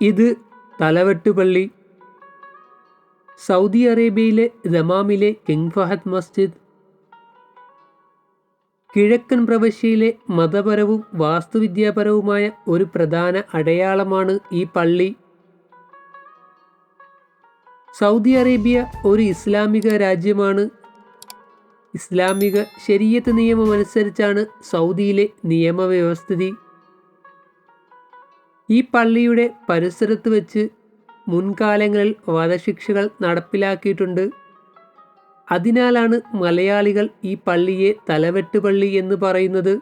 ഇത് തലവെട്ടുപള്ളി സൗദി അറേബ്യയിലെ ദമാമിലെ കിങ് ഫഹദ് മസ്ജിദ്. കിഴക്കൻ പ്രവശ്യയിലെ മതപരവും വാസ്തുവിദ്യാപരവുമായ ഒരു പ്രധാന അടയാളമാണ് ഈ പള്ളി. സൗദി അറേബ്യ ഒരു ഇസ്ലാമിക രാജ്യമാണ്. ഇസ്ലാമിക ശരീരത്ത് നിയമമനുസരിച്ചാണ് സൗദിയിലെ നിയമവ്യവസ്ഥിതി. ഈ പള്ളിയുടെ പരിസരത്ത് വെച്ച് മുൻകാലങ്ങളിൽ വധശിക്ഷകൾ നടപ്പിലാക്കിയിട്ടുണ്ട്. അതിനാലാണ് മലയാളികൾ ഈ പള്ളിയെ തലവെട്ട് പള്ളി എന്ന് പറയുന്നത്.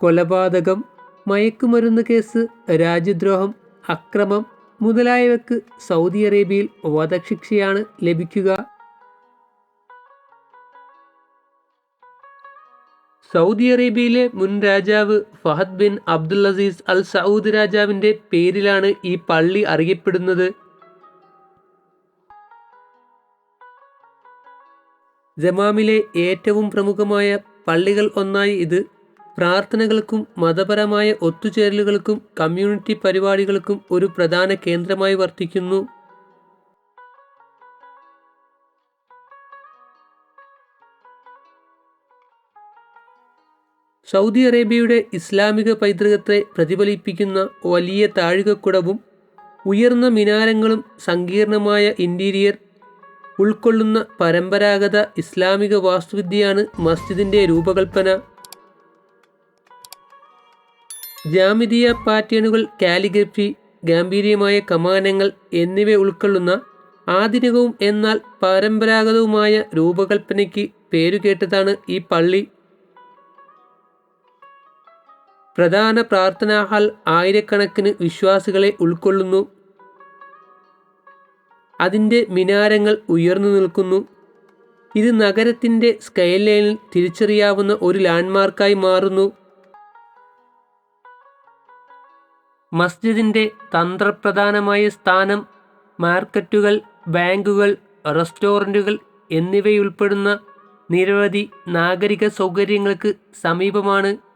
കൊലപാതകം മയക്കുമരുന്ന് കേസ് രാജ്യദ്രോഹം അക്രമം മുതലായവയ്ക്ക് സൗദി അറേബ്യയിൽ വധശിക്ഷയാണ് ലഭിക്കുക. സൗദി അറേബ്യയിലെ മുൻ രാജാവ് Fahd bin Abdul Aziz Al Saud രാജാവിന്റെ പേരിലാണ് ഈ പള്ളി അറിയപ്പെടുന്നത്. ജമാമിലെ ഏറ്റവും പ്രമുഖമായ പള്ളികൾ ഒന്നായി ഇത്. പ്രാർത്ഥനകൾക്കും മതപരമായ ഒത്തുചേരലുകൾക്കും കമ്മ്യൂണിറ്റി പരിപാടികൾക്കും ഒരു പ്രധാന കേന്ദ്രമായി വർത്തിക്കുന്നു. സൗദി അറേബ്യയുടെ ഇസ്ലാമിക പൈതൃകത്തെ പ്രതിഫലിപ്പിക്കുന്ന വലിയ താഴികക്കുടവും ഉയർന്ന മിനാരങ്ങളും സങ്കീർണമായ ഇന്റീരിയർ ഉൾക്കൊള്ളുന്ന പരമ്പരാഗത ഇസ്ലാമിക വാസ്തുവിദ്യയാണ് മസ്ജിദിന്റെ രൂപകൽപ്പന. ജാമിതീയ പാറ്റേണുകൾ കാലിഗ്രഫി ഗാംഭീര്യമായ കമാനങ്ങൾ എന്നിവ ഉൾക്കൊള്ളുന്ന ആധുനികവും എന്നാൽ പരമ്പരാഗതവുമായ രൂപകൽപ്പനയ്ക്ക് പേരുകേട്ടതാണ് ഈ പള്ളി. പ്രധാന പ്രാർത്ഥനാ ഹാൾ ആയിരക്കണക്കിന് വിശ്വാസികളെ ഉൾക്കൊള്ളുന്നു. അതിന്റെ മിനാരങ്ങൾ ഉയർന്നു നിൽക്കുന്നു. ഇത് നഗരത്തിന്റെ സ്കൈലൈനിൽ തിരിച്ചറിയാവുന്ന ഒരു ലാൻഡ്മാർക്കായി മാറുന്നു. മസ്ജിദിന്റെ തന്ത്രപ്രധാനമായ സ്ഥാനം മാർക്കറ്റുകൾ ബാങ്കുകൾ റെസ്റ്റോറന്റുകൾ എന്നിവയുൾപ്പെടുന്ന നിരവധി നാഗരിക സൗകര്യങ്ങൾക്ക് സമീപമാണ്.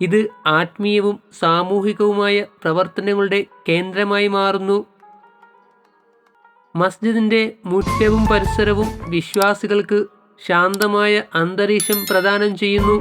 ഇത് ആത്മീയവും സാമൂഹികവുമായ പ്രവർത്തനങ്ങളുടെ കേന്ദ്രമായി മാറുന്നു. മസ്ജിദിന്റെ മുറ്റവും പരിസരവും വിശ്വാസികൾക്ക് ശാന്തമായ അന്തരീക്ഷം പ്രദാനം ചെയ്യുന്നു.